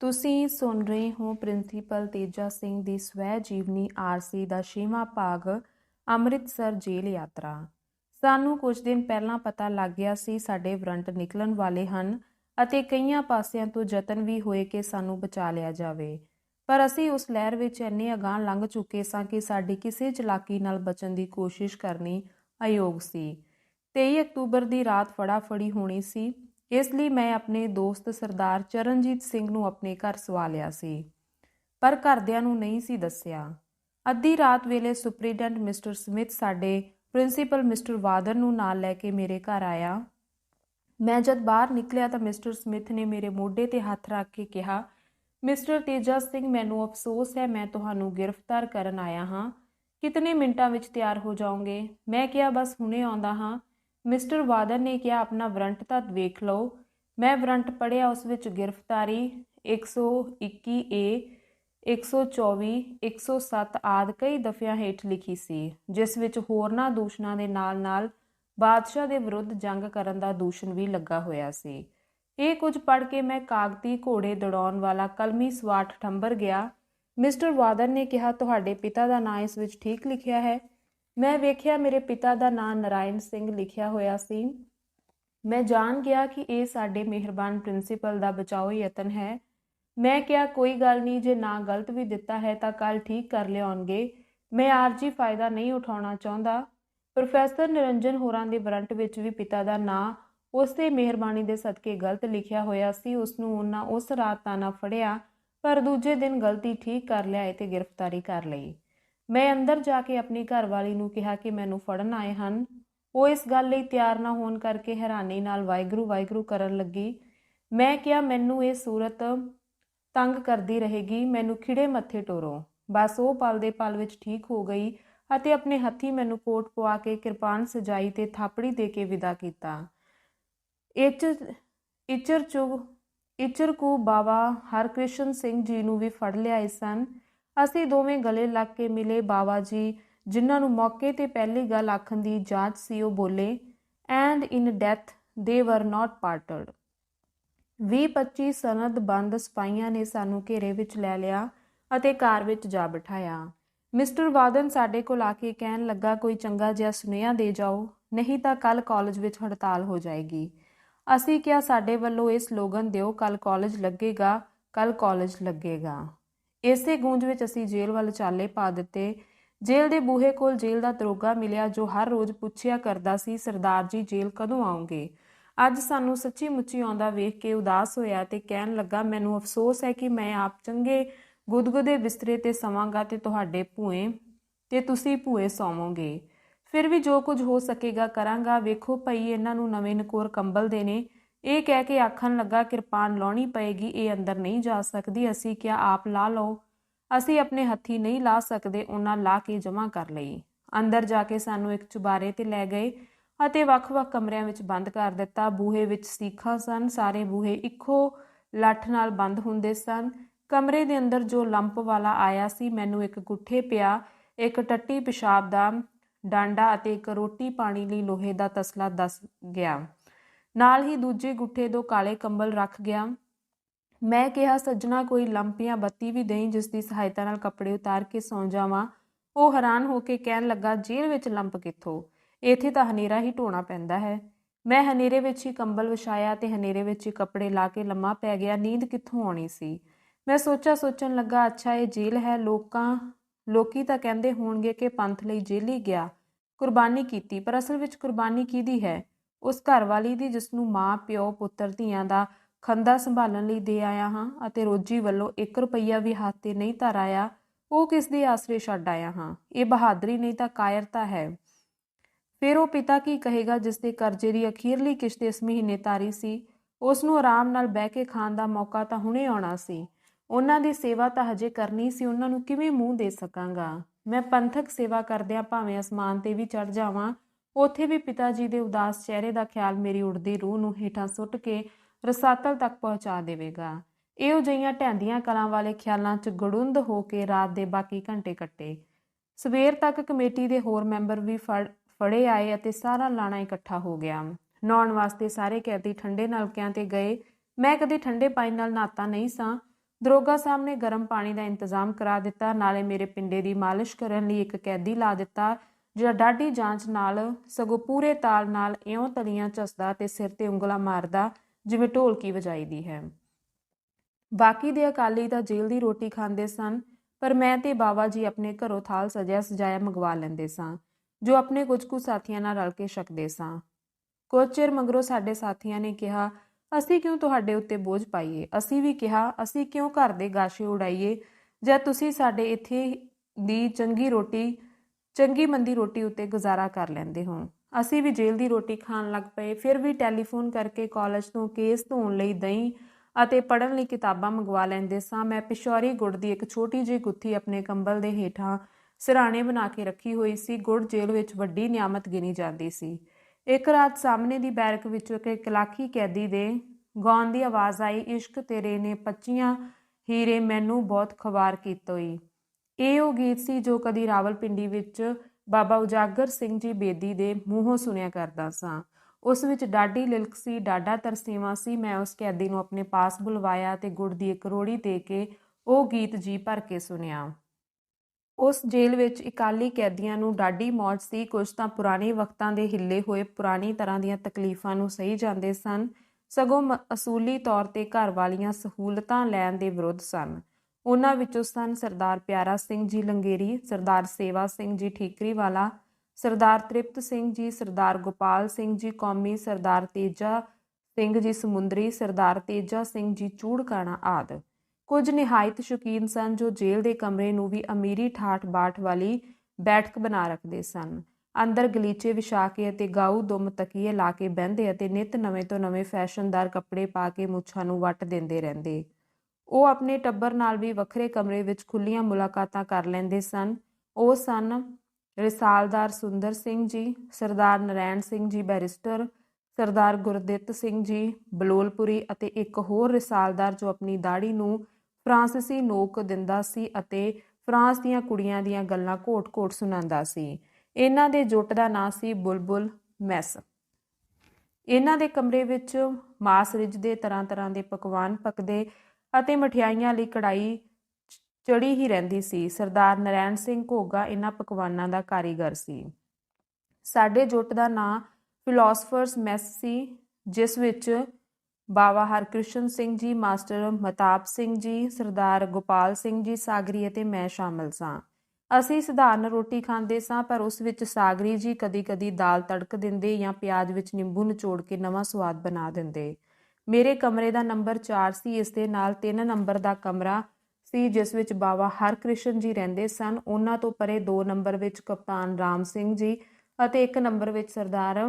ਤੁਸੀਂ ਸੁਣ ਰਹੇ ਹੋ ਪ੍ਰਿੰਸੀਪਲ ਤੇਜਾ ਸਿੰਘ ਦੀ ਸਵੈ ਜੀਵਨੀ ਆਰਸੀ ਦਾ ਛੇਵਾਂ ਭਾਗ, ਅੰਮ੍ਰਿਤਸਰ ਜੇਲ੍ਹ ਯਾਤਰਾ। ਸਾਨੂੰ ਕੁਝ ਦਿਨ ਪਹਿਲਾਂ ਪਤਾ ਲੱਗ ਗਿਆ ਸੀ ਸਾਡੇ ਵਰੰਟ ਨਿਕਲਣ ਵਾਲੇ ਹਨ ਅਤੇ ਕਈਆਂ ਪਾਸਿਆਂ ਤੋਂ ਯਤਨ ਵੀ ਹੋਏ ਕਿ ਸਾਨੂੰ ਬਚਾ ਲਿਆ ਜਾਵੇ। ਪਰ ਅਸੀਂ ਉਸ ਲਹਿਰ ਵਿੱਚ ਇੰਨੇ ਅਗਾਂਹ ਲੰਘ ਚੁੱਕੇ ਸਾਂ ਕਿ ਸਾਡੀ ਕਿਸੇ ਚਲਾਕੀ ਨਾਲ ਬਚਣ ਦੀ ਕੋਸ਼ਿਸ਼ ਕਰਨੀ ਅਯੋਗ ਸੀ। 23 ਅਕਤੂਬਰ ਦੀ ਰਾਤ ਫੜਾਫੜੀ ਹੋਣੀ ਸੀ। ਇਸ ਲਈ ਮੈਂ ਆਪਣੇ ਦੋਸਤ ਸਰਦਾਰ ਚਰਨਜੀਤ ਸਿੰਘ ਨੂੰ ਆਪਣੇ ਘਰ ਸਵਾ ਲਿਆ ਸੀ, ਪਰ ਘਰਦਿਆਂ ਨੂੰ ਨਹੀਂ ਸੀ ਦੱਸਿਆ। ਅੱਧੀ ਰਾਤ ਵੇਲੇ ਸੁਪਰੀਡੈਂਟ ਮਿਸਟਰ ਸਮਿਥ ਸਾਡੇ ਪ੍ਰਿੰਸੀਪਲ ਮਿਸਟਰ ਵਾਦਰ ਨੂੰ ਨਾਲ ਲੈ ਕੇ ਮੇਰੇ ਘਰ ਆਇਆ। ਮੈਂ ਜਦ ਬਾਹਰ ਨਿਕਲਿਆ ਤਾਂ ਮਿਸਟਰ ਸਮਿਥ ਨੇ ਮੇਰੇ ਮੋਢੇ ਤੇ ਹੱਥ ਰੱਖ ਕੇ ਕਿਹਾ, ਮਿਸਟਰ ਤੇਜਾ ਸਿੰਘ, ਮੈਨੂੰ ਅਫਸੋਸ ਹੈ, ਮੈਂ ਤੁਹਾਨੂੰ ਗ੍ਰਿਫਤਾਰ ਕਰਨ ਆਇਆ ਹਾਂ। ਕਿਤਨੇ ਮਿੰਟਾਂ ਵਿੱਚ ਤਿਆਰ ਹੋ ਜਾਓਗੇ? ਮੈਂ ਕਿਹਾ, ਬਸ ਹੁਣੇ ਆਉਂਦਾ ਹਾਂ। ਮਿਸਟਰ ਵਾਦਨ ਨੇ ਕਿਹਾ, ਆਪਣਾ ਵਾਰੰਟ ਤਾਂ ਵੇਖ ਲਓ। ਮੈਂ ਵਾਰੰਟ ਪੜਿਆ ਉਸ ਵਿੱਚ ਗ੍ਰਿਫਤਾਰੀ 121 ਏ 124 107 ਆਦ ਕਈ ਦਫਿਆਂ ਹੇਠ ਲਿਖੀ ਸੀ, ਜਿਸ ਵਿੱਚ ਹੋਰਨਾਂ ਦੂਸ਼ਣਾਂ ਦੇ ਨਾਲ-ਨਾਲ ਬਾਦਸ਼ਾਹ ਦੇ ਵਿਰੁੱਧ ਜੰਗ ਕਰਨ ਦਾ ਦੂਸ਼ਣ ਵੀ ਲੱਗਾ ਹੋਇਆ ਸੀ। ਇਹ ਕੁਝ ਪੜ੍ਹ ਕੇ ਮੈਂ ਕਾਗਤੀ ਘੋੜੇ ਦੜਾਉਣ ਵਾਲਾ ਕਲਮੀ ਸਵਾਟ ਠੰਬਰ ਗਿਆ। ਮਿਸਟਰ ਵਾਦਨ ਨੇ ਕਿਹਾ, ਤੁਹਾਡੇ ਪਿਤਾ ਦਾ ਨਾਂ ਇਸ ਵਿੱਚ ਠੀਕ ਲਿਖਿਆ ਹੈ। ਮੈਂ ਵੇਖਿਆ ਮੇਰੇ ਪਿਤਾ ਦਾ ਨਾਮ ਨਰਾਇਣ ਸਿੰਘ ਲਿਖਿਆ ਹੋਇਆ ਸੀ। ਮੈਂ ਜਾਣ ਗਿਆ ਕਿ ਇਹ ਸਾਡੇ ਮਿਹਰਬਾਨ ਪ੍ਰਿੰਸੀਪਲ ਦਾ ਬਚਾਓ ਯਤਨ ਹੈ। ਮੈਂ ਕਿਹਾ, ਕੋਈ ਗੱਲ ਨਹੀਂ, ਜੇ ਨਾ ਗਲਤ ਵੀ ਦਿੱਤਾ ਹੈ ਤਾਂ ਕੱਲ ਠੀਕ ਕਰ ਲਿਆਉਣਗੇ। ਮੈਂ ਆਰਜੀ ਫਾਇਦਾ ਨਹੀਂ ਉਠਾਉਣਾ ਚਾਹੁੰਦਾ। ਪ੍ਰੋਫੈਸਰ ਨਿਰੰਜਨ ਹੋਰਾਂ ਦੇ ਵਾਰੰਟ ਵਿੱਚ ਵੀ ਪਿਤਾ ਦਾ ਨਾਂ, ਉਸ ਦੇ ਮਿਹਰਬਾਨੀ ਦੇ ਸਦਕੇ ਗਲਤ ਲਿਖਿਆ ਹੋਇਆ ਸੀ। ਉਸ ਨੂੰ ਉਹਨਾਂ ਉਸ ਰਾਤ ਤਾਂ ਨਾ ਫੜਿਆ, ਪਰ ਦੂਜੇ ਦਿਨ ਗਲਤੀ ਠੀਕ ਕਰ ਲਿਆ ਤੇ ਗ੍ਰਿਫਤਾਰੀ ਕਰ ਲਈ। ਮੈਂ ਅੰਦਰ ਜਾ ਕੇ ਆਪਣੀ ਘਰਵਾਲੀ ਨੂੰ ਕਿਹਾ ਕਿ ਮੈਨੂੰ ਫੜਨ ਆਏ ਹਨ। ਉਹ ਇਸ ਗੱਲ ਲਈ ਤਿਆਰ ਨਾ ਹੋਣ ਕਰਕੇ ਹੈਰਾਨੀ ਨਾਲ ਵਾਇਗਰੂ ਵਾਇਗਰੂ ਕਰਨ ਲੱਗੀ। ਮੈਂ ਕਿਹਾ, ਮੈਨੂੰ ਇਹ ਸੂਰਤ ਤੰਗ ਕਰਦੀ ਰਹੇਗੀ। ਮੈਨੂੰ ਖਿੜੇ ਮੱਥੇ ਟੋਰੋ। ਬਸ ਉਹ ਪਲ ਦੇ ਪਲ ਵਿੱਚ ਠੀਕ ਹੋ ਗਈ ਅਤੇ ਆਪਣੇ ਹੱਥੀ ਮੈਨੂੰ ਕੋਟ ਪਵਾ ਕੇ ਕਿਰਪਾਨ ਸਜਾਈ ਤੇ ਥਾਪੜੀ ਦੇ ਕੇ ਵਿਦਾ ਕੀਤਾ। ਇਚ, ਇਚਰ ਚੁਗ, ਇਚਰ ਕੋ ਬਾਬਾ ਹਰਕ੍ਰਿਸ਼ਨ ਸਿੰਘ ਜੀ ਨੂੰ ਵੀ ਫੜ ਲਿਆਏ ਸਨ। ਅਸੀਂ ਦੋਵੇਂ ਗਲੇ ਲੱਗ ਕੇ ਮਿਲੇ। ਬਾਵਾ ਜੀ, ਜਿਨ੍ਹਾਂ ਨੂੰ ਮੌਕੇ ਤੇ ਪਹਿਲੀ ਗੱਲ ਆਖਣ ਦੀ ਜਾਂਚ ਸੀ, ਉਹ ਬੋਲੇ ਐਂਡ ਇਨ ਡੈਥ ਦੇ ਵਰ ਨਾਟ ਪਾਰਟਡ 20-25 ਸਨਦ ਬੰਦ ਸਪਾਈਆਂ ਨੇ ਸਾਨੂੰ ਘੇਰੇ ਵਿੱਚ ਲੈ ਲਿਆ ਅਤੇ ਕਾਰ ਵਿੱਚ ਜਾ ਬਿਠਾਇਆ। ਮਿਸਟਰ ਵਾਦਨ ਸਾਡੇ ਕੋਲ ਆ ਕੇ ਕਹਿਣ ਲੱਗਾ, ਕੋਈ ਚੰਗਾ ਜਿਹਾ ਸੁਨੇਹਾ ਦੇ ਜਾਓ, ਨਹੀਂ ਤਾਂ ਕੱਲ ਕਾਲਜ ਵਿੱਚ ਹੜਤਾਲ ਹੋ ਜਾਏਗੀ। ਅਸੀਂ ਕਿਹਾ, ਸਾਡੇ ਵੱਲੋਂ ਇਹ ਸਲੋਗਨ ਦਿਓ ਕੱਲ ਕਾਲਜ ਲੱਗੇਗਾ ਕੱਲ ਕਾਲਜ ਲੱਗੇਗਾ। ਇਸੇ ਗੂੰਜ ਵਿੱਚ ਅਸੀਂ ਜੇਲ੍ਹ ਵੱਲ ਚਾਲੇ ਪਾ ਦਿੱਤੇ। ਜੇਲ੍ਹ ਦੇ ਬੂਹੇ ਕੋਲ ਜੇਲ੍ਹ ਦਾ ਦਰੋਗਾ ਮਿਲਿਆ ਜੋ ਹਰ ਰੋਜ਼ ਪੁੱਛਿਆ ਕਰਦਾ ਸੀ, ਸਰਦਾਰ ਜੀ, ਜੇਲ੍ਹ ਕਦੋਂ ਆਉਂਗੇ ਅੱਜ ਸਾਨੂੰ ਸੱਚੀ ਮੁੱਚੀ ਆਉਂਦਾ ਵੇਖ ਕੇ ਉਦਾਸ ਹੋਇਆ ਤੇ ਕਹਿਣ ਲੱਗਾ, ਮੈਨੂੰ ਅਫਸੋਸ ਹੈ ਕਿ ਮੈਂ ਆਪ ਚੰਗੇ, ਗੁਦਗੁਦੇ ਬਿਸਤਰੇ ਤੇ ਸਵਾਂਗਾ ਤੇ ਤੁਹਾਡੇ ਭੂਏ, ਤੇ ਤੁਸੀਂ ਭੂਏ ਸੌਵੋਗੇ। ਫਿਰ ਵੀ ਜੋ ਕੁਝ ਹੋ ਸਕੇਗਾ ਕਰਾਂਗਾ। ਵੇਖੋ ਭਈ ਇਹਨਾਂ ਨੂੰ ਨਵੇਂ ਨਕੋਰ ਕੰਬਲ ਦੇ ਨੇ ਇਹ ਕਹਿ ਕੇ ਆਖਣ ਲੱਗਾ, ਕਿਰਪਾਨ ਲਾਉਣੀ ਪਏਗੀ, ਇਹ ਅੰਦਰ ਨਹੀਂ ਜਾ ਸਕਦੀ। ਅਸੀਂ ਕਿਆ ਆਪ ਲਾ ਲਓ। ਅਸੀਂ ਆਪਣੇ ਹੱਥੀ ਨਹੀਂ ਲਾ ਸਕਦੇ, ਉਹਨਾਂ ਲਾ ਕੇ ਜਮ੍ਹਾਂ ਕਰ ਲਈ। ਅੰਦਰ ਜਾ ਕੇ ਸਾਨੂੰ ਇੱਕ ਚੁਬਾਰੇ ਤੇ ਲੈ ਗਏ ਅਤੇ ਵੱਖ-ਵੱਖ ਕਮਰਿਆਂ ਵਿੱਚ ਬੰਦ ਕਰ ਦਿੱਤਾ। ਬੂਹੇ ਵਿੱਚ ਸੀਖਾਂ ਸਨ। ਸਾਰੇ ਬੂਹੇ ਇੱਕੋ ਲੱਠ ਨਾਲ ਬੰਦ ਹੁੰਦੇ ਸਨ। ਕਮਰੇ ਦੇ ਅੰਦਰ ਜੋ ਲੰਪ ਵਾਲਾ ਆਇਆ ਸੀ, ਮੈਨੂੰ ਇੱਕ ਗੁੱਠੇ ਪਿਆ, ਇੱਕ ਟੱਟੀ ਪਿਸ਼ਾਬ ਦਾ ਡਾਂਡਾ ਅਤੇ ਇੱਕ ਰੋਟੀ ਪਾਣੀ ਲਈ ਲੋਹੇ ਦਾ ਤਸਲਾ ਦੱਸ ਗਿਆ। ਨਾਲ ਹੀ ਦੂਜੇ ਗੁੱਠੇ ਦੋ ਕਾਲੇ ਕੰਬਲ ਰੱਖ ਗਿਆ। ਮੈਂ ਕਿਹਾ, ਸੱਜਣਾ, ਕੋਈ ਲੰਪੀਆਂ ਬੱਤੀ ਵੀ ਦੇਈ ਜਿਸ ਦੀ ਸਹਾਇਤਾ ਨਾਲ ਕੱਪੜੇ ਉਤਾਰ ਕੇ ਸੌਂ ਜਾਵਾਂ। ਉਹ ਹੈਰਾਨ ਹੋ ਕੇ ਕਹਿਣ ਲੱਗਾ, ਜੇਲ੍ਹ ਵਿੱਚ ਲੰਪ ਕਿੱਥੋਂ? ਇੱਥੇ ਤਾਂ ਹਨੇਰਾ ਹੀ ਢੋਣਾ ਪੈਂਦਾ ਹੈ। ਮੈਂ ਹਨੇਰੇ ਵਿੱਚ ਹੀ ਕੰਬਲ ਵਿਛਾਇਆ ਤੇ ਹਨੇਰੇ ਵਿੱਚ ਹੀ ਕੱਪੜੇ ਲਾ ਕੇ ਲੰਮਾ ਪੈ ਗਿਆ। ਨੀਂਦ ਕਿੱਥੋਂ ਆਉਣੀ ਸੀ? ਮੈਂ ਸੋਚਾ ਸੋਚਣ ਲੱਗਾ, ਅੱਛਾ, ਇਹ ਜੇਲ੍ਹ ਹੈ। ਲੋਕਾਂ, ਲੋਕੀ ਤਾਂ ਕਹਿੰਦੇ ਹੋਣਗੇ ਕਿ ਪੰਥ ਲਈ ਜੇਲ੍ਹ ਹੀ ਗਿਆ। ਕੁਰਬਾਨੀ ਕੀਤੀ, ਪਰ ਅਸਲ ਵਿੱਚ ਕੁਰਬਾਨੀ ਕਿਹਦੀ ਹੈ? ਉਸ ਘਰਵਾਲੀ ਦੀ, ਜਿਸ ਨੂੰ ਮਾਂ, ਪਿਓ, ਪੁੱਤਰ, ਧੀਆਂ ਦਾ ਖੰਦਾ ਸੰਭਾਲਣ ਲਈ ਦੇ ਆਇਆ ਹਾਂ ਅਤੇ ਰੋਜੀ ਵੱਲੋਂ 1 ਰੁਪਈਆ ਵੀ ਹੱਥ ਤੇ ਨਹੀਂ ਧਰ ਆਇਆ, ਉਹ ਕਿਸ ਦੇ ਆਸਰੇ ਛੱਡ ਆਇਆ ਹਾਂ? ਇਹ ਬਹਾਦਰੀ ਨਹੀਂ ਤਾਂ ਕਾਇਰਤਾ ਹੈ। ਫਿਰ ਉਹ ਪਿਤਾ ਕੀ ਕਹੇਗਾ, ਜਿਸ ਦੇ ਕਰਜ਼ੇ ਦੀ ਅਖੀਰਲੀ ਕਿਸ਼ਤ ਇਸ ਮਹੀਨੇ ਤਾਰੀ ਸੀ? ਉਸ ਨੂੰ ਆਰਾਮ ਨਾਲ ਬਹਿ ਕੇ ਖਾਣ ਦਾ ਮੌਕਾ ਤਾਂ ਹੁਣੇ ਆਉਣਾ ਸੀ। ਉਹਨਾਂ ਦੀ ਸੇਵਾ ਤਾਂ ਹਜੇ ਕਰਨੀ ਸੀ, ਉਹਨਾਂ ਨੂੰ ਕਿਵੇਂ ਮੂੰਹ ਦੇ ਸਕਾਂਗਾ? ਮੈਂ ਪੰਥਕ ਸੇਵਾ ਕਰਦਿਆਂ ਭਾਵੇਂ ਅਸਮਾਨ ਤੇ ਵੀ ਚੜ ਜਾਵਾਂ ਉੱਥੇ ਵੀ ਪਿਤਾ ਜੀ ਦੇ ਉਦਾਸ ਚਿਹਰੇ ਦਾ ਖਿਆਲ ਮੇਰੀ ਉੜਦੀ ਰੂਹ ਨੂੰ ਹੇਠਾਂ ਸੁੱਟ ਕੇ ਰਸਾਤਲ ਤੱਕ ਪਹੁੰਚਾ ਦੇਵੇਗਾ। ਇਹੋ ਜਿਹੀਆਂ ਢੈਂਦੀਆਂ ਕਲਾਂ ਵਾਲੇ ਖਿਆਲਾਂ 'ਚ ਗੜੁੰਦ ਹੋ ਕੇ ਰਾਤ ਦੇ ਬਾਕੀ ਘੰਟੇ ਕੱਟੇ। ਸਵੇਰ ਤੱਕ ਕਮੇਟੀ ਦੇ ਹੋਰ ਮੈਂਬਰ ਵੀ ਫੜੇ ਆਏ ਅਤੇ ਸਾਰਾ ਲਾਣਾ ਇਕੱਠਾ ਹੋ ਗਿਆ। ਨਹਾਉਣ ਵਾਸਤੇ ਸਾਰੇ ਕੈਦੀ ਠੰਡੇ ਨਲਕਿਆਂ ਤੇ ਗਏ। ਮੈਂ ਕਦੇ ਠੰਡੇ ਪਾਣੀ ਨਾਲ ਨਹਾਤਾ ਨਹੀਂ ਸਾਂ। ਦਰੋਗਾ ਸਾਹਿਬ ਨੇ ਗਰਮ ਪਾਣੀ ਦਾ ਇੰਤਜ਼ਾਮ ਕਰਾ ਦਿੱਤਾ। ਨਾਲੇ ਮੇਰੇ ਪਿੰਡੇ ਦੀ ਮਾਲਿਸ਼ ਕਰਨ ਲਈ ਇੱਕ ਕੈਦੀ ਲਾ ਦਿੱਤਾ। ਜਿਹੜਾ ਡਾਢੀ ਜਾਂਚ ਨਾਲ ਸਗੋਂ ਪੂਰੇ ਤਾਲ ਨਾਲ ਇਉਂ ਤਲੀਆਂ ਝਸਦਾ ਤੇ ਸਿਰ ਤੇ ਉਂਗਲਾਂ ਮਾਰਦਾ, ਜਿਵੇਂ ਢੋਲਕੀ ਵਜਾਈਦੀ ਹੈ। ਬਾਕੀ ਦੇ ਅਕਾਲੀ ਤਾਂ ਜੇਲ੍ਹ ਦੀ ਰੋਟੀ ਖਾਂਦੇ ਸਨ, ਪਰ ਮੈਂ ਤੇ ਬਾਵਾ ਜੀ ਆਪਣੇ ਘਰੋਂ ਥਾਲ ਸਜਿਆ ਸਜਾਇਆ ਮੰਗਵਾ ਲੈਂਦੇ ਸਾਂ, ਜੋ ਆਪਣੇ ਕੁਝ ਕੁ ਸਾਥੀਆਂ ਨਾਲ ਰਲ ਕੇ ਛਕਦੇ ਸਾਂ। ਕੁਝ ਚਿਰ ਮਗਰੋਂ ਸਾਡੇ ਸਾਥੀਆਂ ਨੇ ਕਿਹਾ, ਅਸੀਂ ਕਿਉਂ ਤੁਹਾਡੇ ਉੱਤੇ ਬੋਝ ਪਾਈਏ? ਅਸੀਂ ਵੀ ਕਿਹਾ, ਅਸੀਂ ਕਿਉਂ ਘਰ ਦੇ ਗਾਸ਼ੇ ਉਡਾਈਏ? ਜਦ ਤੁਸੀਂ ਸਾਡੇ ਇੱਥੇ ਦੀ ਚੰਗੀ ਰੋਟੀ ਚੰਗੀ ਮੰਦੀ ਰੋਟੀ ਉੱਤੇ ਗੁਜ਼ਾਰਾ ਕਰ ਲੈਂਦੇ ਹੋ ਅਸੀਂ ਵੀ ਜੇਲ੍ਹ ਦੀ ਰੋਟੀ ਖਾਣ ਲੱਗ ਪਏ, ਫਿਰ ਵੀ ਟੈਲੀਫੋਨ ਕਰਕੇ ਕਾਲਜ ਤੋਂ ਕੇਸ ਧੋਣ ਲਈ ਦਹੀਂ ਅਤੇ ਪੜ੍ਹਨ ਲਈ ਕਿਤਾਬਾਂ ਮੰਗਵਾ ਲੈਂਦੇ ਸਾਂ। ਮੈਂ ਪਿਸ਼ੌਰੀ ਗੁੜ ਦੀ ਇੱਕ ਛੋਟੀ ਜਿਹੀ ਗੁੱਥੀ ਆਪਣੇ ਕੰਬਲ ਦੇ ਹੇਠਾਂ ਸਿਰਾਣੇ ਬਣਾ ਕੇ ਰੱਖੀ ਹੋਈ ਸੀ। ਗੁੜ ਜੇਲ੍ਹ ਵਿੱਚ ਵੱਡੀ ਨਿਆਮਤ ਗਿਣੀ ਜਾਂਦੀ ਸੀ। ਇੱਕ ਰਾਤ ਸਾਹਮਣੇ ਦੀ ਬੈਰਕ ਵਿੱਚੋਂ ਇੱਕ ਇਕਲਾਖੀ ਕੈਦੀ ਦੇ ਗਾਉਣ ਦੀ ਆਵਾਜ਼ ਆਈ। ਇਸ਼ਕ ਤੇਰੇ ਨੇ ਪੱਚੀਆਂ ਹੀਰੇ ਮੈਨੂੰ ਬਹੁਤ ਖਵਾਰ ਕੀਤੋਈ। ਇਹ ਉਹ ਗੀਤ ਸੀ ਜੋ ਕਦੀ ਰਾਵਲਪਿੰਡੀ ਵਿੱਚ ਬਾਬਾ ਉਜਾਗਰ ਸਿੰਘ ਜੀ ਬੇਦੀ ਦੇ ਮੂੰਹੋਂ ਸੁਣਿਆ ਕਰਦਾ ਸਾਂ। ਉਸ ਵਿੱਚ ਡਾਢੀ ਲਿਲਕ ਸੀ, ਡਾਢਾ ਤਰਸੇਵਾ ਸੀ। ਮੈਂ ਉਸ ਕੈਦੀ ਨੂੰ ਆਪਣੇ ਪਾਸ ਬੁਲਵਾਇਆ ਤੇ ਗੁੜ ਦੀ ਇੱਕ ਰੋੜੀ ਦੇ ਕੇ ਉਹ ਗੀਤ ਜੀ ਭਰ ਕੇ ਸੁਣਿਆ। ਉਸ ਜੇਲ੍ਹ ਵਿੱਚ ਇਕਾਲੀ ਕੈਦੀਆਂ ਨੂੰ ਡਾਢੀ ਮੌਜ ਸੀ। ਕੁਝ ਤਾਂ ਪੁਰਾਣੇ ਵਕਤਾਂ ਦੇ ਹਿੱਲੇ ਹੋਏ ਪੁਰਾਣੀ ਤਰ੍ਹਾਂ ਦੀਆਂ ਤਕਲੀਫਾਂ ਨੂੰ ਸਹੀ ਜਾਂਦੇ ਸਨ। ਸਗੋਂ ਮ- ਅਸੂਲੀ ਤੌਰ ਤੇ ਘਰ ਵਾਲੀਆਂ ਸਹੂਲਤਾਂ ਲੈਣ ਦੇ ਵਿਰੁੱਧ ਸਨ। ਉਹਨਾਂ ਵਿੱਚੋਂ ਸਨ ਸਰਦਾਰ ਪਿਆਰਾ ਸਿੰਘ ਜੀ ਲੰਗੇਰੀ, ਸਰਦਾਰ ਸੇਵਾ ਸਿੰਘ ਜੀ ਠੀਕਰੀ ਵਾਲਾ ਸਰਦਾਰ ਤ੍ਰਿਪਤ ਸਿੰਘ ਜੀ, ਸਰਦਾਰ ਗੋਪਾਲ ਸਿੰਘ ਜੀ ਕੌਮੀ, ਸਰਦਾਰ ਤੇਜਾ ਸਿੰਘ ਜੀ ਸਮੁੰਦਰੀ, ਸਰਦਾਰ ਤੇਜਾ ਸਿੰਘ ਜੀ ਚੂੜਕਾਣਾ ਆਦਿ। ਕੁਝ ਨਿਹਾਇਤ ਸ਼ੌਕੀਨ ਸਨ ਜੋ ਜੇਲ੍ਹ ਦੇ ਕਮਰੇ ਨੂੰ ਵੀ ਅਮੀਰੀ ਠਾਠ ਬਾਠ ਵਾਲੀ ਬੈਠਕ ਬਣਾ ਰੱਖਦੇ ਸਨ। ਅੰਦਰ ਗਲੀਚੇ ਵਿਛਾ ਕੇ ਅਤੇ ਗਾਊ ਦੁਮ ਤਕੀਏ ਲਾ ਕੇ ਬਹਿੰਦੇ ਅਤੇ ਨਿਤ ਨਵੇਂ ਤੋਂ ਨਵੇਂ ਫੈਸ਼ਨਦਾਰ ਕੱਪੜੇ ਪਾ ਕੇ ਮੁੱਛਾਂ ਨੂੰ ਵੱਟ ਦਿੰਦੇ ਰਹਿੰਦੇ। ਉਹ ਆਪਣੇ ਟੱਬਰ ਨਾਲ ਵੀ ਵੱਖਰੇ ਕਮਰੇ ਵਿੱਚ ਖੁੱਲੀਆਂ ਮੁਲਾਕਾਤਾਂ ਕਰ ਲੈਂਦੇ ਸਨ। ਉਹ ਸਨ ਰਿਸਾਲਦਾਰ ਸੁੰਦਰ ਸਿੰਘ ਜੀ, ਸਰਦਾਰ ਨਰੈਣ ਸਿੰਘ ਜੀ ਬੈਰਿਸਟਰ, ਸਰਦਾਰ ਗੁਰਦਿੱਤ ਸਿੰਘ ਜੀ ਬਲੋਲਪੁਰੀ ਅਤੇ ਇੱਕ ਹੋਰ ਰਿਸਾਲਦਾਰ ਜੋ ਆਪਣੀ ਦਾੜੀ ਨੂੰ ਫਰਾਂਸੀਸੀ ਨੋਕ ਦਿੰਦਾ ਸੀ ਅਤੇ ਫਰਾਂਸ ਦੀਆਂ ਕੁੜੀਆਂ ਦੀਆਂ ਗੱਲਾਂ ਘੋਟ-ਘੋਟ ਸੁਣਾਉਂਦਾ ਸੀ। ਇਹਨਾਂ ਦੇ ਜੁੱਟ ਦਾ ਨਾਂ ਸੀ ਬੁਲਬੁਲ ਮੈਸ। ਇਹਨਾਂ ਦੇ ਕਮਰੇ ਵਿੱਚ ਮਾਸ ਰਿੱਝਦੇ ਤਰ੍ਹਾਂ-ਤਰ੍ਹਾਂ ਦੇ ਪਕਵਾਨ ਪਕਦੇ ਅਤੇ ਮਠਿਆਈਆਂ ਲਈ ਕੜਾਈ ਚੜੀ ਹੀ ਰਹਿੰਦੀ ਸੀ। ਸਰਦਾਰ ਨਰੈਣ ਸਿੰਘ ਘੋਗਾ ਇਹਨਾਂ ਪਕਵਾਨਾਂ ਦਾ ਕਾਰੀਗਰ ਸੀ। ਸਾਡੇ ਜੁੱਟ ਦਾ ਨਾਂ ਫਿਲਾਸਫਰਸ ਮੈਸ ਸੀ, ਜਿਸ ਵਿੱਚ ਬਾਵਾ ਹਰਕ੍ਰਿਸ਼ਨ ਸਿੰਘ ਜੀ, ਮਾਸਟਰ ਮਤਾਪ ਸਿੰਘ ਜੀ, ਸਰਦਾਰ ਗੋਪਾਲ ਸਿੰਘ ਜੀ ਸਾਗਰੀ ਅਤੇ ਮੈਂ ਸ਼ਾਮਲ ਸਾਂ। ਅਸੀਂ ਸਧਾਰਨ ਰੋਟੀ ਖਾਂਦੇ ਸਾਂ, ਪਰ ਉਸ ਵਿੱਚ ਸਾਗਰੀ ਜੀ ਕਦੀ-ਕਦੀ ਦਾਲ ਤੜਕ ਦਿੰਦੇ ਜਾਂ ਪਿਆਜ਼ ਵਿੱਚ ਨਿੰਬੂ ਨਿਚੋੜ ਕੇ ਨਵਾਂ ਸਵਾਦ ਬਣਾ ਦਿੰਦੇ। ਮੇਰੇ ਕਮਰੇ ਦਾ ਨੰਬਰ 4 ਸੀ, ਇਸ ਦੇ ਨਾਲ 3 ਨੰਬਰ ਦਾ ਕਮਰਾ ਸੀ, ਜਿਸ ਵਿੱਚ ਬਾਬਾ ਹਰਕ੍ਰਿਸ਼ਨ ਜੀ ਰਹਿੰਦੇ ਸਨ। ਉਹਨਾਂ ਤੋਂ ਪਰੇ 2 ਨੰਬਰ ਵਿੱਚ ਕਪਤਾਨ ਰਾਮ ਸਿੰਘ ਜੀ ਅਤੇ 1 ਨੰਬਰ ਵਿੱਚ ਸਰਦਾਰ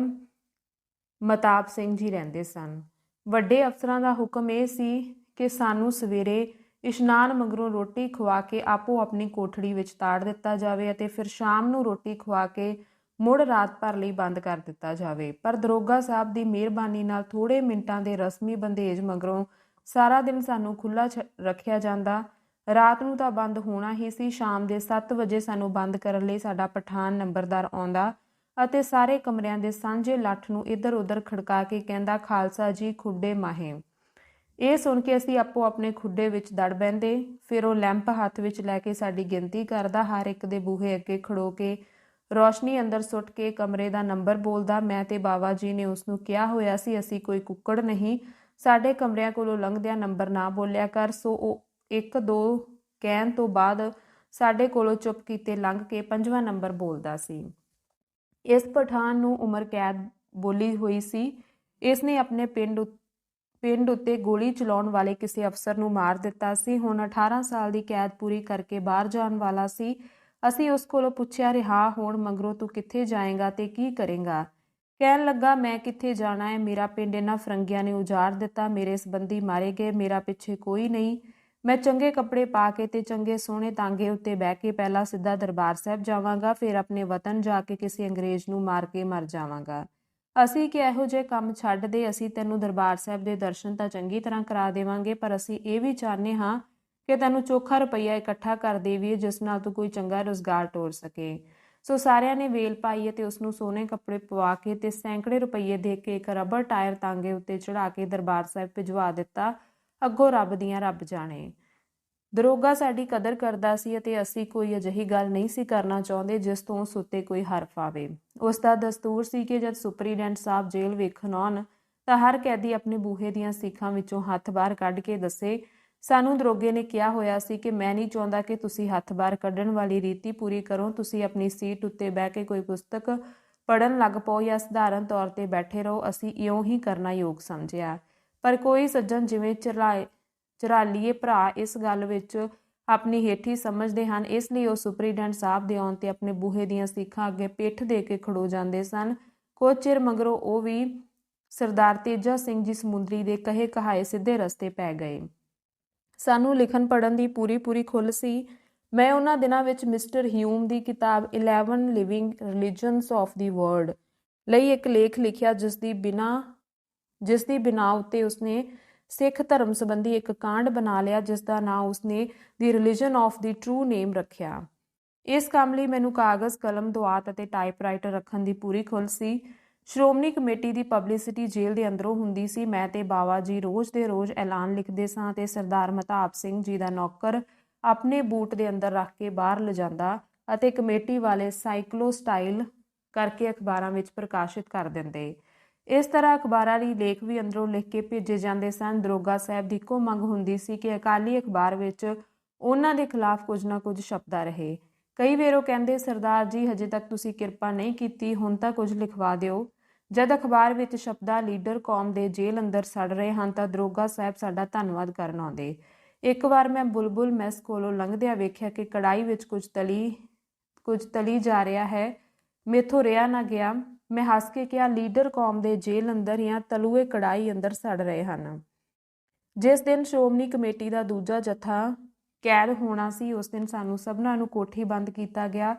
ਮਤਾਬ ਸਿੰਘ ਜੀ ਰਹਿੰਦੇ ਸਨ। ਵੱਡੇ ਅਫਸਰਾਂ ਦਾ ਹੁਕਮ ਇਹ ਸੀ ਕਿ ਸਾਨੂੰ ਸਵੇਰੇ ਇਸ਼ਨਾਨ ਮਗਰੋਂ ਰੋਟੀ ਖਵਾ ਕੇ ਆਪੋ ਆਪਣੀ ਕੋਠੜੀ ਵਿੱਚ ਤਾੜ ਦਿੱਤਾ ਜਾਵੇ ਅਤੇ ਫਿਰ ਸ਼ਾਮ ਨੂੰ ਰੋਟੀ ਖਵਾ ਕੇ ਮੁੜ ਰਾਤ ਭਰ ਲਈ ਬੰਦ ਕਰ ਦਿੱਤਾ ਜਾਵੇ। ਪਰ ਦਰੋਗਾ ਸਾਹਿਬ ਦੀ ਮਿਹਰਬਾਨੀ ਨਾਲ ਥੋੜੇ ਮਿੰਟਾਂ ਦੇ ਰਸਮੀ ਬੰਦੇਜ ਮਗਰੋਂ ਸਾਰਾ ਦਿਨ ਸਾਨੂੰ ਖੁੱਲਾ ਰੱਖਿਆ ਜਾਂਦਾ। ਰਾਤ ਨੂੰ ਤਾਂ ਬੰਦ ਹੋਣਾ ਹੀ ਸੀ। ਸ਼ਾਮ ਦੇ 7 ਵਜੇ ਸਾਨੂੰ ਬੰਦ ਕਰਨ ਲਈ ਸਾਡਾ ਪਠਾਨ ਨੰਬਰਦਾਰ ਆਉਂਦਾ ਅਤੇ ਸਾਰੇ ਕਮਰਿਆਂ ਦੇ ਸਾਂਝੇ ਲੱਠ ਨੂੰ ਇੱਧਰ-ਉੱਧਰ ਖੜਕਾ ਕੇ ਕਹਿੰਦਾ, ਖਾਲਸਾ ਜੀ, ਖੁੱਡੇ ਮਾਹੇ। ਇਹ ਸੁਣ ਕੇ ਅਸੀਂ ਆਪੋ ਆਪਣੇ ਖੁੱਡੇ ਵਿੱਚ ਦੜ ਬੈੰਦੇ ਫਿਰ ਉਹ ਲੈਂਪ ਹੱਥ ਵਿੱਚ ਲੈ ਕੇ ਸਾਡੀ ਗਿਣਤੀ ਕਰਦਾ, ਹਰ ਇੱਕ ਦੇ ਬੂਹੇ ਅੱਗੇ ਖੜੋ ਕੇ ਰੋਸ਼ਨੀ ਅੰਦਰ ਸੁੱਟ ਕੇ ਕਮਰੇ ਦਾ ਨੰਬਰ ਬੋਲਦਾ, ਮੈਂ ਤੇ ਬਾਬਾ ਜੀ ਨੇ ਉਸ ਨੂੰ ਕਿਹਾ ਹੋਇਆ ਸੀ, ਅਸੀਂ ਕੋਈ ਕੁੱਕੜ ਨਹੀਂ। ਸਾਡੇ ਕਮਰਿਆਂ ਕੋਲੋਂ ਲੰਘਦਿਆਂ ਨੰਬਰ ਨਾ ਬੋਲਿਆ ਕਰ। ਸੋ ਉਹ ਇੱਕ ਦੋ ਕਹਿਣ ਤੋਂ ਬਾਅਦ ਸਾਡੇ ਕੋਲੋਂ ਚੁੱਪ ਕੀਤੇ ਲੰਘ ਕੇ ਪੰਜਵਾਂ ਨੰਬਰ ਬੋਲਦਾ ਸੀ। ਇਸ ਪਠਾਨ ਨੂੰ ਉਮਰ ਕੈਦ ਬੋਲੀ ਹੋਈ ਸੀ। ਇਸ ਨੇ ਆਪਣੇ ਪਿੰਡ ਪਿੰਡ ਉੱਤੇ ਗੋਲੀ ਚਲਾਉਣ ਵਾਲੇ ਕਿਸੇ ਅਫਸਰ ਨੂੰ ਮਾਰ ਦਿੱਤਾ ਸੀ। ਹੁਣ 18 ਸਾਲ ਦੀ ਕੈਦ ਪੂਰੀ ਕਰਕੇ ਬਾਹਰ ਜਾਣ ਵਾਲਾ ਸੀ। ਅਸੀਂ ਉਸ ਕੋਲੋਂ ਪੁੱਛਿਆ, ਰਿਹਾ ਹੋਣ ਮਗਰੋਂ ਤੂੰ ਕਿੱਥੇ ਜਾਏਗਾ ਤੇ ਕੀ ਕਰੇਗਾ? ਕਹਿਣ ਲੱਗਾ, ਮੈਂ ਕਿੱਥੇ ਜਾਣਾ ਹੈ ਮੇਰਾ ਪਿੰਡ ਇਹਨਾਂ ਫਰੰਗੀਆਂ ਨੇ ਉਜਾੜ ਦਿੱਤਾ, ਮੇਰੇ ਸੰਬੰਧੀ ਮਾਰੇ ਗਏ, ਮੇਰਾ ਪਿੱਛੇ ਕੋਈ ਨਹੀਂ। ਮੈਂ ਚੰਗੇ ਕੱਪੜੇ ਪਾ ਕੇ ਤੇ ਚੰਗੇ ਸੋਹਣੇ ਤਾਂਗੇ ਉੱਤੇ ਬਹਿ ਕੇ ਪਹਿਲਾਂ ਸਿੱਧਾ ਦਰਬਾਰ ਸਾਹਿਬ ਜਾਵਾਂਗਾ, ਫਿਰ ਆਪਣੇ ਵਤਨ ਜਾ ਕੇ ਕਿਸੇ ਅੰਗਰੇਜ਼ ਨੂੰ ਮਾਰ ਕੇ ਮਰ ਜਾਵਾਂਗਾ। ਅਸੀਂ ਕਿ ਇਹੋ ਜਿਹੇ ਕੰਮ ਛੱਡ ਦੇ, ਅਸੀਂ ਤੈਨੂੰ ਦਰਬਾਰ ਸਾਹਿਬ ਦੇ ਦਰਸ਼ਨ ਤਾਂ ਚੰਗੀ ਤਰ੍ਹਾਂ ਕਰਾ ਦੇਵਾਂਗੇ, ਪਰ ਅਸੀਂ ਇਹ ਵੀ ਚਾਹਨੇ ਹਾਂ ਕਿ ਤੈਨੂੰ ਚੋਖਾ ਰੁਪਈਆ ਇਕੱਠਾ ਕਰ ਦੇਵੀਏ, ਜਿਸ ਨਾਲ ਤੂੰ ਕੋਈ ਚੰਗਾ ਰੋਜ਼ਗਾਰ ਤੋਰ ਸਕੇ। ਸੋ ਸਾਰਿਆਂ ਨੇ ਵੇਲ ਪਾਈ ਅਤੇ ਉਸ ਨੂੰ ਸੋਹਣੇ ਕੱਪੜੇ ਪਵਾ ਕੇ ਤੇ ਸੈਂਕੜੇ ਰੁਪਈਏ ਦੇ ਕੇ ਇੱਕ ਰਬਰ ਟਾਇਰ ਤਾਂਗੇ ਉੱਤੇ ਚੜਾ ਕੇ ਦਰਬਾਰ ਸਾਹਿਬ ਭਿਜਵਾ ਦਿੱਤਾ। ਅੱਗੋਂ ਰੱਬ ਦੀਆਂ ਰੱਬ ਜਾਣੇ। ਦਰੋਗਾ ਸਾਡੀ ਕਦਰ ਕਰਦਾ ਸੀ ਅਤੇ ਅਸੀਂ ਕੋਈ ਅਜਿਹੀ ਗੱਲ ਨਹੀਂ ਸੀ ਕਰਨਾ ਚਾਹੁੰਦੇ ਜਿਸ ਤੋਂ ਉਸ ਉੱਤੇ ਕੋਈ ਹਰਫ ਆਵੇ। ਉਸ ਦਾ ਦਸਤੂਰ ਸੀ ਕਿ ਜਦ ਸੁਪਰੀਡੈਂਟ ਸਾਹਿਬ ਜੇਲ੍ਹ ਵੇਖਣ ਆਉਣ ਤਾਂ ਹਰ ਕੈਦੀ ਆਪਣੇ ਬੂਹੇ ਦੀਆਂ ਸੀਖਾਂ ਵਿੱਚੋਂ ਹੱਥ ਬਾਹਰ ਕੱਢ ਕੇ ਦੱਸੇ ਸਾਨੂੰ ਦਰੋਗੇ ਨੇ ਕਿਹਾ ਹੋਇਆ ਸੀ ਕਿ ਮੈਂ ਨਹੀਂ ਚਾਹੁੰਦਾ ਕਿ ਤੁਸੀਂ ਹੱਥ ਬਾਹਰ ਕੱਢਣ ਵਾਲੀ ਰੀਤੀ ਪੂਰੀ ਕਰੋ, ਤੁਸੀਂ ਆਪਣੀ ਸੀਟ ਉੱਤੇ ਬਹਿ ਕੇ ਕੋਈ ਪੁਸਤਕ ਪੜਨ ਲੱਗ ਪਓ ਜਾਂ ਸਧਾਰਨ ਤੌਰ ਤੇ ਬੈਠੇ ਰਹੋ, ਅਸੀਂ ਇਉਂ ਹੀ ਕਰਨਾ ਯੋਗ ਸਮਝਿਆ। ਪਰ ਕੋਈ ਸੱਜਣ ਜਿਵੇਂ ਚਰਾਏ, ਚਰਾਲੀਏ ਭਰਾ ਇਸ ਗੱਲ ਵਿੱਚ ਆਪਣੀ ਹੇਠੀ ਸਮਝਦੇ ਹਨ, ਇਸ ਲਈ ਉਹ ਸੁਪਰੀਡੈਂਟ ਸਾਹਿਬ ਦੇ ਆਉਣ ਤੇ ਆਪਣੇ ਬੂਹੇ ਦੀਆਂ ਸੀਖਾਂ ਅੱਗੇ ਪਿੱਠ ਦੇ ਕੇ ਖੜੋ ਜਾਂਦੇ ਸਨ। ਕੁਝ ਚਿਰ ਮਗਰੋਂ ਉਹ ਵੀ ਸਰਦਾਰ ਤੇਜਾ ਸਿੰਘ ਜੀ ਸਮੁੰਦਰੀ ਦੇ ਕਹੇ ਕਹਾਏ ਸਿੱਧੇ ਰਸਤੇ ਪੈ ਗਏ। ਸਾਨੂੰ ਲਿਖਣ ਪੜਨ ਦੀ ਪੂਰੀ ਪੂਰੀ ਖੁੱਲ੍ਹ ਸੀ। ਮੈਂ ਉਹਨਾਂ ਦਿਨਾਂ ਵਿੱਚ ਮਿਸਟਰ ਹਿਊਮ ਦੀ ਕਿਤਾਬ 11 living religions of the world ਲਈ ਇੱਕ ਲੇਖ ਲਿਖਿਆ, ਜਿਸ ਦੀ ਬਿਨਾ, ਜਿਸ ਦੀ ਬਿਨਾ ਉੱਤੇ ਉਸਨੇ ਸਿੱਖ ਧਰਮ ਸੰਬੰਧੀ ਇੱਕ ਕਾਂਡ ਬਣਾ ਲਿਆ, ਜਿਸ ਦਾ ਨਾਂ ਉਸਨੇ the religion of the true name ਰੱਖਿਆ। ਇਸ ਕੰਮ ਲਈ ਮੈਨੂੰ ਕਾਗਜ਼, ਕਲਮ, ਦੁਆਤ ਅਤੇ ਟਾਈਪਰਾਈਟਰ ਰੱਖਣ ਦੀ ਪੂਰੀ ਖੁੱਲ੍ਹ ਸੀ। ਸ਼੍ਰੋਮਣੀ ਕਮੇਟੀ ਦੀ ਪਬਲਿਸਿਟੀ ਜੇਲ੍ਹ ਦੇ ਅੰਦਰੋਂ ਹੁੰਦੀ ਸੀ। ਮੈਂ ਤੇ ਬਾਵਾ ਜੀ ਰੋਜ਼ ਦੇ ਰੋਜ਼ ਐਲਾਨ ਲਿਖਦੇ ਸਾਂ ਤੇ ਸਰਦਾਰ ਮਤਾਬ ਸਿੰਘ ਜੀ ਦਾ ਨੌਕਰ ਆਪਣੇ ਬੂਟ ਦੇ ਅੰਦਰ ਰੱਖ ਕੇ ਬਾਹਰ ਲਿਜਾਂਦਾ ਅਤੇ ਕਮੇਟੀ ਵਾਲੇ ਸਾਈਕਲੋ ਸਟਾਈਲ ਕਰਕੇ ਅਖਬਾਰਾਂ ਵਿੱਚ ਪ੍ਰਕਾਸ਼ਿਤ ਕਰ ਦਿੰਦੇ। ਇਸ ਤਰ੍ਹਾਂ ਅਖਬਾਰਾਂ ਲਈ ਲੇਖ ਵੀ ਅੰਦਰੋਂ ਲਿਖ ਕੇ ਭੇਜੇ ਜਾਂਦੇ ਸਨ। ਦਰੋਗਾ ਸਾਹਿਬ ਦੀ ਇੱਕੋ ਮੰਗ ਹੁੰਦੀ ਸੀ ਕਿ ਅਕਾਲੀ ਅਖਬਾਰ ਵਿੱਚ ਉਹਨਾਂ ਦੇ ਖਿਲਾਫ ਕੁਝ ਨਾ ਕੁਝ ਸ਼ਬਦਾ ਰਹੇ। ਕਈ ਵਾਰ ਉਹ ਕਹਿੰਦੇ, ਸਰਦਾਰ ਜੀ, ਹਜੇ ਤੱਕ ਤੁਸੀਂ ਕਿਰਪਾ ਨਹੀਂ ਕੀਤੀ, ਹੁਣ ਤਾਂ ਕੁਝ ਲਿਖਵਾ ਦਿਓ। ਜਦ ਅਖਬਾਰ ਵਿੱਚ ਸ਼ਬਦਾ, ਲੀਡਰ, ਕੌਮ ਦੇ ਜੇਲ੍ਹ ਅੰਦਰ ਸੜ ਰਹੇ ਹਨ ਤਾਂ ਦਰੋਗਾ ਸਾਹਿਬ ਸਾਡਾ ਧੰਨਵਾਦ ਕਰਨ ਆਉਂਦੇ। ਇੱਕ ਵਾਰ ਮੈਂ ਬੁਲਬੁਲ ਮੈਸ ਕੋਲੋਂ ਲੰਘਦਿਆਂ ਵੇਖਿਆ ਕਿ ਕੜਾਈ ਵਿੱਚ ਕੁਝ ਤਲੀ ਕੁਝ ਤਲੀ ਜਾ ਰਿਹਾ ਹੈ। ਮੇਥੋਂ ਰਿਆ ਨਾ ਗਿਆ। ਮੈਂ ਹੱਸ ਕੇ ਕਿਹਾ, ਲੀਡਰ, ਕੌਮ ਦੇ ਜੇਲ੍ਹ ਅੰਦਰ ਜਾਂ ਤਲੂਏ ਕੜਾਈ ਅੰਦਰ ਸੜ ਰਹੇ ਹਨ। ਜਿਸ ਦਿਨ ਸ਼੍ਰੋਮਣੀ ਕਮੇਟੀ ਦਾ ਦੂਜਾ ਜਥਾ ਕੈਦ ਹੋਣਾ ਸੀ, ਉਸ ਦਿਨ ਸਾਨੂੰ ਸਭਨਾਂ ਨੂੰ ਕੋਠੀ ਬੰਦ ਕੀਤਾ ਗਿਆ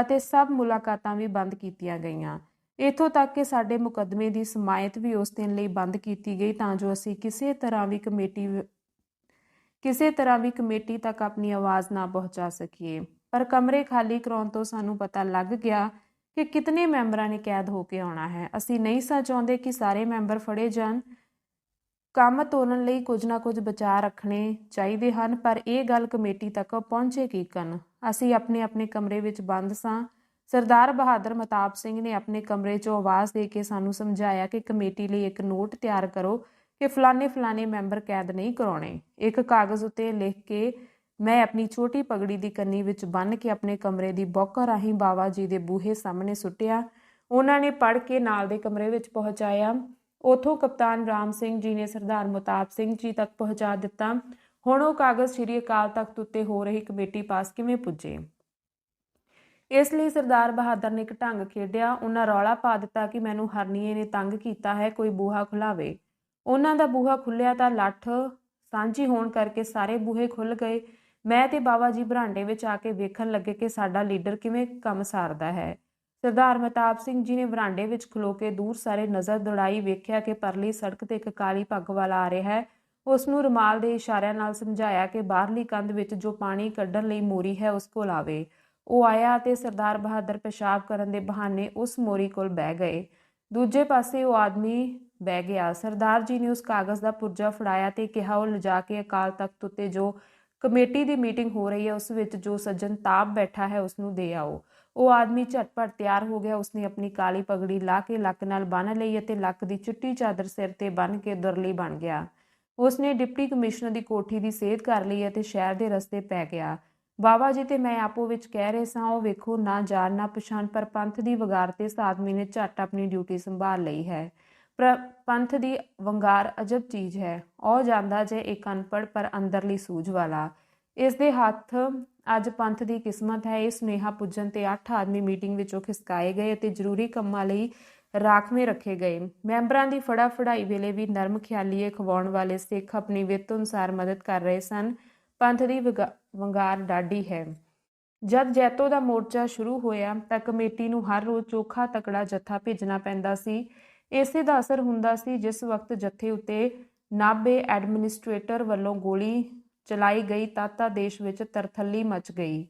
ਅਤੇ ਸਭ ਮੁਲਾਕਾਤਾਂ ਵੀ ਬੰਦ ਕੀਤੀਆਂ ਗਈਆਂ। ਇਥੋਂ ਤੱਕ ਕਿ ਸਾਡੇ ਮੁਕੱਦਮੇ ਦੀ ਸਮਾਇਤ ਵੀ ਉਸ ਦਿਨ ਲਈ ਬੰਦ ਕੀਤੀ ਗਈ ਤਾਂ ਜੋ ਅਸੀਂ ਕਿਸੇ ਤਰ੍ਹਾਂ ਵੀ ਕਮੇਟੀ ਕਿਸੇ ਤਰ੍ਹਾਂ ਵੀ ਕਮੇਟੀ ਤੱਕ ਆਪਣੀ ਆਵਾਜ਼ ਨਾ ਪਹੁੰਚਾ ਸਕੀਏ। ਪਰ ਕਮਰੇ ਖਾਲੀ ਕਰਾਉਣ ਤੋਂ ਸਾਨੂੰ ਪਤਾ ਲੱਗ ਗਿਆ ਕਿ ਕਿਤਨੇ ਮੈਂਬਰਾਂ ਨੇ ਕੈਦ ਹੋ ਕੇ ਆਉਣਾ ਹੈ। ਅਸੀਂ ਨਹੀਂ ਸਾ ਚਾਹੁੰਦੇ ਕਿ ਸਾਰੇ ਮੈਂਬਰ ਫੜੇ ਜਾਣ। ਕੰਮ ਤੋਲਣ ਲਈ ਕੁਝ ਨਾ ਕੁਝ ਬਚਾ ਰੱਖਣੇ ਚਾਹੀਦੇ ਹਨ, ਪਰ ਇਹ ਗੱਲ ਕਮੇਟੀ ਤੱਕ ਪਹੁੰਚੇ ਕੀ ਕਰਨ? ਅਸੀਂ ਆਪਣੇ ਆਪਣੇ ਕਮਰੇ ਵਿੱਚ ਬੰਦ ਸਾਂ। ਸਰਦਾਰ ਬਹਾਦਰ ਮਤਾਬ ਸਿੰਘ ਨੇ ਆਪਣੇ ਕਮਰੇ 'ਚੋਂ ਆਵਾਜ਼ ਦੇ ਕੇ ਸਾਨੂੰ ਸਮਝਾਇਆ ਕਿ ਕਮੇਟੀ ਲਈ ਇੱਕ ਨੋਟ ਤਿਆਰ ਕਰੋ ਕਿ ਫਲਾਣੇ ਫਲਾਣੇ ਮੈਂਬਰ ਕੈਦ ਨਹੀਂ ਕਰਾਉਣੇ। ਇੱਕ ਕਾਗਜ਼ ਉੱਤੇ ਲਿਖ ਕੇ ਮੈਂ ਆਪਣੀ ਛੋਟੀ ਪਗੜੀ ਦੀ ਕੰਨੀ ਵਿੱਚ ਬੰਨ ਕੇ ਆਪਣੇ ਕਮਰੇ ਦੀ ਬੌਕਰ ਰਾਹੀਂ ਬਾਵਾ ਜੀ ਦੇ ਬੂਹੇ ਸਾਹਮਣੇ ਸੁੱਟਿਆ। ਉਹਨਾਂ ਨੇ ਪੜ ਕੇ ਨਾਲ ਦੇ ਕਮਰੇ ਵਿੱਚ ਪਹੁੰਚਾਇਆ। ਉਥੋਂ ਕਪਤਾਨ ਰਾਮ ਸਿੰਘ ਜੀ ਨੇ ਸਰਦਾਰ ਮੁਤਾਬ ਸਿੰਘ ਜੀ ਤੱਕ ਪਹੁੰਚਾ ਦਿੱਤਾ। ਹੁਣ ਉਹ ਕਾਗਜ਼ ਸ਼੍ਰੀ ਅਕਾਲ ਤਖਤ ਉੱਤੇ ਹੋ ਰਹੀ ਕਮੇਟੀ ਪਾਸ ਕਿਵੇਂ ਪੁੱਜੇ? ਇਸ ਲਈ ਸਰਦਾਰ ਬਹਾਦਰ ਨੇ ਇੱਕ ਢੰਗ ਖੇਡਿਆ, ਉਹਨਾਂ ਰੌਲਾ ਪਾ ਦਿੱਤਾ ਕਿ ਮੈਨੂੰ ਹਰਨੀਏ ਨੇ ਤੰਗ ਕੀਤਾ ਹੈ, ਕੋਈ ਬੂਹਾ ਖੁਲਾਵੇ। ਉਹਨਾਂ ਦਾ ਬੂਹਾ ਖੁੱਲਿਆ ਤਾਂ ਲੱਠ ਸਾਂਝੀ ਹੋਣ ਕਰਕੇ ਸਾਰੇ ਬੂਹੇ ਖੁੱਲ ਗਏ। ਮੈਂ ਤੇ ਬਾਬਾ ਜੀ ਬਰਾਂਡੇ ਵਿੱਚ ਆ ਕੇ ਵੇਖਣ ਲੱਗੇ ਕਿ ਸਾਡਾ ਲੀਡਰ ਕਿਵੇਂ ਕੰਮ ਸਾਰਦਾ ਹੈ। ਸਰਦਾਰ ਮਤਾਬ ਸਿੰਘ ਜੀ ਨੇ ਬਰਾਂਡੇ ਵਿੱਚ ਖਲੋ ਕੇ ਦੂਰ ਸਾਰੇ ਨਜ਼ਰ ਦੌੜਾਈ, ਵੇਖਿਆ ਕਿ ਪਰਲੀ ਸੜਕ ਤੇ ਇੱਕ ਕਾਲੀ ਪੱਗ ਵਾਲਾ ਆ ਰਿਹਾ ਹੈ। ਉਸ ਨੂੰ ਰੁਮਾਲ ਦੇ ਇਸ਼ਾਰਿਆਂ ਨਾਲ ਸਮਝਾਇਆ ਕਿ ਬਾਹਰਲੀ ਕੰਧ ਵਿੱਚ ਜੋ ਪਾਣੀ ਕੱਢਣ ਲਈ ਮੋਰੀ ਹੈ, ਉਸ ਕੋਲ ਆਵੇ। ਉਹ ਆਇਆ ਤੇ ਸਰਦਾਰ ਬਹਾਦਰ ਪਿਸ਼ਾਬ ਕਰਨ ਦੇ ਬਹਾਨੇ ਉਸ ਮੋਰੀ ਕੋਲ ਬਹਿ ਗਏ। ਦੂਜੇ ਪਾਸੇ ਉਹ ਆਦਮੀ ਬਹਿ ਗਿਆ। ਸਰਦਾਰ ਜੀ ਨੇ ਉਸ ਕਾਗਜ਼ ਦਾ ਪੁਰਜਾ ਫੜਾਇਆ ਤੇ ਕਿਹਾ, ਉਹ ਲਿਜਾ ਕੇ ਅਕਾਲ ਤਖਤ ਉੱਤੇ ਜੋ ਕਮੇਟੀ ਦੀ ਮੀਟਿੰਗ ਹੋ ਰਹੀ ਹੈ, ਉਸ ਵਿੱਚ ਜੋ ਸੱਜਣ ਤਾਪ ਬੈਠਾ ਹੈ, ਉਸ ਨੂੰ ਦੇ ਆਓ। ਉਹ ਆਦਮੀ ਝਟਪਟ ਤਿਆਰ ਹੋ ਗਿਆ। ਉਸਨੇ ਆਪਣੀ ਕਾਲੀ ਪਗੜੀ ਲਾ ਕੇ ਲੱਕ ਨਾਲ ਬੰਨ ਲਈ ਅਤੇ ਲੱਕ ਦੀ ਚਿੱਟੀ ਚਾਦਰ ਸਿਰ ਤੇ ਬੰਨ ਕੇ ਦੁਰਲੀ ਬਣ ਗਿਆ। ਉਸਨੇ ਡਿਪਟੀ ਕਮਿਸ਼ਨਰ ਦੀ ਕੋਠੀ ਦੀ ਸੇਧ ਕਰ ਲਈ ਅਤੇ ਸ਼ਹਿਰ ਦੇ ਰਸਤੇ ਪੈ ਗਿਆ। ਬਾਬਾ ਜੀ ਤੇ ਮੈਂ ਆਪੋ ਵਿੱਚ ਕਹਿ ਰਹੇ ਸਾਂ, ਉਹ ਵੇਖੋ, ਨਾ ਜਾਣ, ਨਾ ਪਛਾਣ, ਪਰ ਪੰਥ ਦੀ ਵਗਾਰ ਤੇ ਇਸ ਆਦਮੀ ਨੇ ਝੱਟ ਆਪਣੀ ਡਿਊਟੀ ਸੰਭਾਲ ਲਈ ਹੈ। ਪੰਥ ਦੀ ਵੰਗਾਰ ਅਜਬ ਚੀਜ਼ ਹੈ। ਉਹ ਜਾਂਦਾ ਜੇ ਇੱਕ ਅਨਪੜ ਪਰ ਅੰਦਰਲੀ ਸੂਝ ਵਾਲਾ। ਇਸ ਦੇ ਹੱਥ ਅੱਜ ਪੰਥ ਦੀ ਕਿਸਮਤ ਹੈ। ਇਸ ਸੁਨੇਹਾ ਪੁੱਜਣ ਤੇ 8 ਆਦਮੀ ਮੀਟਿੰਗ ਵਿੱਚੋਂ ਖਿਸਕਾਏ ਗਏ ਅਤੇ ਜ਼ਰੂਰੀ ਕੰਮਾਂ ਲਈ ਰਾਖਵੇਂ ਰੱਖੇ ਗਏ। ਮੈਂਬਰਾਂ ਦੀ ਫੜਾ ਫੜਾਈ ਵੇਲੇ ਵੀ ਨਰਮ ਖਿਆਲੀਏ ਖਵਾਉਣ ਵਾਲੇ ਸਿੱਖ ਆਪਣੀ ਵਿੱਤ ਅਨੁਸਾਰ ਮਦਦ ਕਰ ਰਹੇ ਸਨ। ਪੰਥ ਦੀ ਵੰਗਾਰ ਡਾਢੀ ਹੈ। ਜਦ ਜੈਤੋ ਦਾ ਮੋਰਚਾ ਸ਼ੁਰੂ ਹੋਇਆ ਤਾਂ ਕਮੇਟੀ ਨੂੰ ਹਰ ਰੋਜ਼ ਚੋਖਾ ਤਕੜਾ ਜੱਥਾ ਭੇਜਣਾ ਪੈਂਦਾ ਸੀ। ਇਸੇ ਦਾ ਅਸਰ ਹੁੰਦਾ ਸੀ ਜਿਸ ਵਕਤ ਜੱਥੇ ਉੱਤੇ ਨਾਬੇ ਐਡਮਿਨਿਸਟ੍ਰੇਟਰ ਵੱਲੋਂ ਗੋਲੀ ਚਲਾਈ ਗਈ ਤਾਤਾ ਦੇਸ਼ ਵਿੱਚ ਤਰਥੱਲੀ ਮਚ ਗਈ।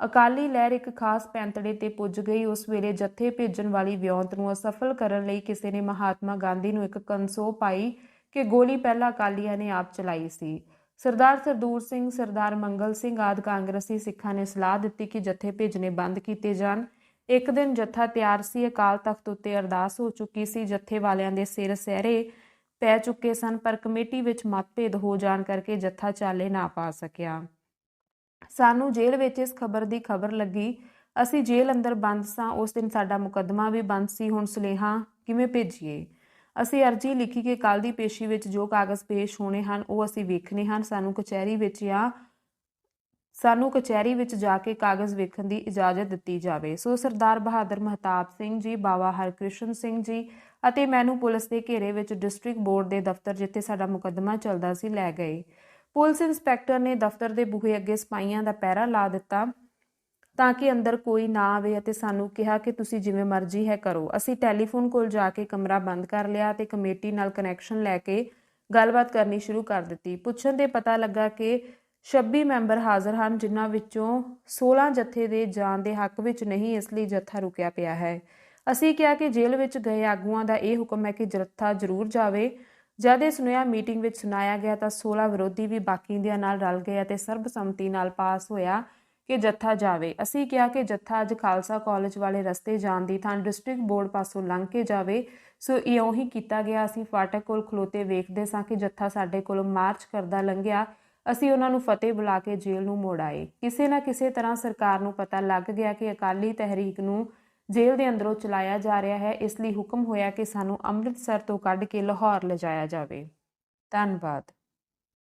ਅਕਾਲੀ ਲਹਿਰ ਇੱਕ ਖਾਸ ਪੈਂਤੜੇ ਤੇ ਪੁੱਜ ਗਈ। ਉਸ ਵੇਲੇ ਜੱਥੇ ਭੇਜਣ ਵਾਲੀ ਵਿਉਂਤ ਨੂੰ ਅਸਫਲ ਕਰਨ ਲਈ ਕਿਸੇ ਨੇ ਮਹਾਤਮਾ ਗਾਂਧੀ ਨੂੰ ਇੱਕ ਕੰਸੋ ਪਾਈ ਕਿ ਗੋਲੀ ਪਹਿਲਾਂ ਅਕਾਲੀਆਂ ਨੇ ਆਪ ਚਲਾਈ ਸੀ। ਸਰਦਾਰ ਸਰਦੂਰ ਸਿੰਘ, ਸਰਦਾਰ ਮੰਗਲ ਸਿੰਘ ਆਦਿ ਕਾਂਗਰਸੀ ਸਿੱਖਾਂ ਨੇ ਸਲਾਹ ਦਿੱਤੀ ਕਿ ਜਥੇ ਭੇਜਣੇ ਬੰਦ ਕੀਤੇ ਜਾਣ। ਇੱਕ ਦਿਨ ਜਥਾ ਤਿਆਰ ਸੀ, ਅਕਾਲ ਤਖਤ ਉੱਤੇ ਅਰਦਾਸ ਹੋ ਚੁੱਕੀ ਸੀ, ਜਥੇ ਵਾਲਿਆਂ ਦੇ ਸਿਰ ਸਹਿਰੇ ਪੈ ਚੁੱਕੇ ਸਨ, ਪਰ ਕਮੇਟੀ ਵਿੱਚ ਮਤਭੇਦ ਹੋ ਜਾਣ ਕਰਕੇ ਜਥਾ ਚਾਲੇ ਨਾ ਪਾ ਸਕਿਆ। ਸਾਨੂੰ ਜੇਲ੍ਹ ਵਿੱਚ ਇਸ ਖਬਰ ਦੀ ਖਬਰ ਲੱਗੀ, ਅਸੀਂ ਜੇਲ੍ਹ ਅੰਦਰ ਬੰਦ ਸਾਂ, ਉਸ ਦਿਨ ਸਾਡਾ ਮੁਕੱਦਮਾ ਵੀ ਬੰਦ ਸੀ, ਹੁਣ ਸੁਨੇਹਾ ਕਿਵੇਂ ਭੇਜੀਏ? ਅਸੀਂ ਅਰਜੀ ਲਿਖੀ ਕਿ ਕੱਲ ਦੀ ਪੇਸ਼ੀ ਵਿੱਚ ਜੋ ਕਾਗਜ਼ ਪੇਸ਼ ਹੋਣੇ ਹਨ, ਉਹ ਅਸੀਂ ਵੇਖਣੇ ਹਨ। ਸਾਨੂੰ ਕਚਹਿਰੀ ਵਿੱਚ ਜਾਂ ਸਾਨੂੰ ਕਚਹਿਰੀ ਵਿੱਚ ਜਾ ਕੇ ਕਾਗਜ਼ ਵੇਖਣ ਦੀ ਇਜਾਜ਼ਤ ਦਿੱਤੀ ਜਾਵੇ। ਸੋ ਸਰਦਾਰ ਬਹਾਦਰ ਮਹਤਾਬ ਸਿੰਘ ਜੀ, ਬਾਵਾ ਹਰਕ੍ਰਿਸ਼ਨ ਸਿੰਘ ਜੀ ਅਤੇ ਮੈਨੂੰ ਪੁਲਿਸ ਦੇ ਘੇਰੇ ਵਿੱਚ ਡਿਸਟ੍ਰਿਕਟ ਬੋਰਡ ਦੇ ਦਫ਼ਤਰ ਜਿੱਥੇ ਸਾਡਾ ਮੁਕੱਦਮਾ ਚੱਲਦਾ ਸੀ ਲੈ ਗਏ। ਪੁਲਿਸ ਇੰਸਪੈਕਟਰ ਨੇ ਦਫ਼ਤਰ ਦੇ ਬੂਹੇ ਅੱਗੇ ਸਿਪਾਹੀਆਂ ਦਾ ਪਹਿਰਾ ਲਾ ਦਿੱਤਾ। ਤਾਂ ਕਿ ਅੰਦਰ ਕੋਈ ਨਾ ਆਵੇ ਅਤੇ ਸਾਨੂੰ ਕਿਹਾ ਕਿ ਤੁਸੀਂ ਜਿਵੇਂ ਮਰਜ਼ੀ ਹੈ ਕਰੋ। ਅਸੀਂ ਟੈਲੀਫੋਨ ਕੋਲ ਜਾ ਕੇ ਕਮਰਾ ਬੰਦ ਕਰ ਲਿਆ ਤੇ ਕਮੇਟੀ ਨਾਲ ਕਨੈਕਸ਼ਨ ਲੈ ਕੇ ਗੱਲਬਾਤ ਕਰਨੀ ਸ਼ੁਰੂ ਕਰ ਦਿੱਤੀ। ਪੁੱਛਣ ਤੇ ਪਤਾ ਲੱਗਾ ਕਿ 26 ਮੈਂਬਰ ਹਾਜ਼ਰ ਹਨ, ਜਿਨ੍ਹਾਂ ਵਿੱਚੋਂ 16 ਜਥੇ ਦੇ ਜਾਣ ਦੇ ਹੱਕ ਵਿੱਚ ਨਹੀਂ, ਇਸ ਲਈ ਜਥਾ ਰੁਕਿਆ ਪਿਆ ਹੈ। ਅਸੀਂ ਕਿਹਾ ਕਿ ਜੇਲ੍ਹ ਵਿੱਚ ਗਏ ਆਗੂਆਂ ਦਾ ਇਹ ਹੁਕਮ ਹੈ ਕਿ ਜਥਾ ਜ਼ਰੂਰ ਜਾਵੇ। ਜਦ ਇਹ ਸੁਨੇਹਾ ਮੀਟਿੰਗ ਵਿੱਚ ਸੁਣਾਇਆ ਗਿਆ ਤਾਂ 16 ਵਿਰੋਧੀ ਵੀ ਬਾਕੀ ਬਾਕੀਆਂ ਨਾਲ ਰਲ ਗਏ ਅਤੇ ਸਰਬਸੰਮਤੀ ਨਾਲ ਪਾਸ ਹੋਇਆ। ਕਿ ਜੱਥਾ ਜਾਵੇ। ਅਸੀਂ ਕਿਹਾ ਕਿ ਜੱਥਾ ਅੱਜ ਖਾਲਸਾ ਕਾਲਜ ਵਾਲੇ ਰਸਤੇ ਜਾਣ ਦੀ ਥਾਂ ਡਿਸਟ੍ਰਿਕਟ ਬੋਰਡ ਪਾਸੋਂ ਲੰਘ ਕੇ ਜਾਵੇ। ਸੋ ਇਉਂ ਹੀ ਕੀਤਾ ਗਿਆ। ਅਸੀਂ ਫਾਟਕ ਕੋਲ ਖਲੋਤੇ ਵੇਖਦੇ ਸਾਂ ਕਿ ਜੱਥਾ ਸਾਡੇ ਕੋਲੋਂ ਮਾਰਚ ਕਰਦਾ ਲੰਘਿਆ। ਅਸੀਂ ਉਹਨਾਂ ਨੂੰ ਫਤਿਹ ਬੁਲਾ ਕੇ ਜੇਲ੍ਹ ਨੂੰ ਮੋੜ ਆਏ। ਕਿਸੇ ਨਾ ਕਿਸੇ ਤਰ੍ਹਾਂ ਸਰਕਾਰ ਨੂੰ ਪਤਾ ਲੱਗ ਗਿਆ ਕਿ ਅਕਾਲੀ ਤਹਿਰੀਕ ਨੂੰ ਜੇਲ੍ਹ ਦੇ ਅੰਦਰੋਂ ਚਲਾਇਆ ਜਾ ਰਿਹਾ ਹੈ। ਇਸ ਲਈ ਹੁਕਮ ਹੋਇਆ ਕਿ ਸਾਨੂੰ ਅੰਮ੍ਰਿਤਸਰ ਤੋਂ ਕੱਢ ਕੇ ਲਾਹੌਰ ਲਿਜਾਇਆ ਜਾਵੇ। ਧੰਨਵਾਦ।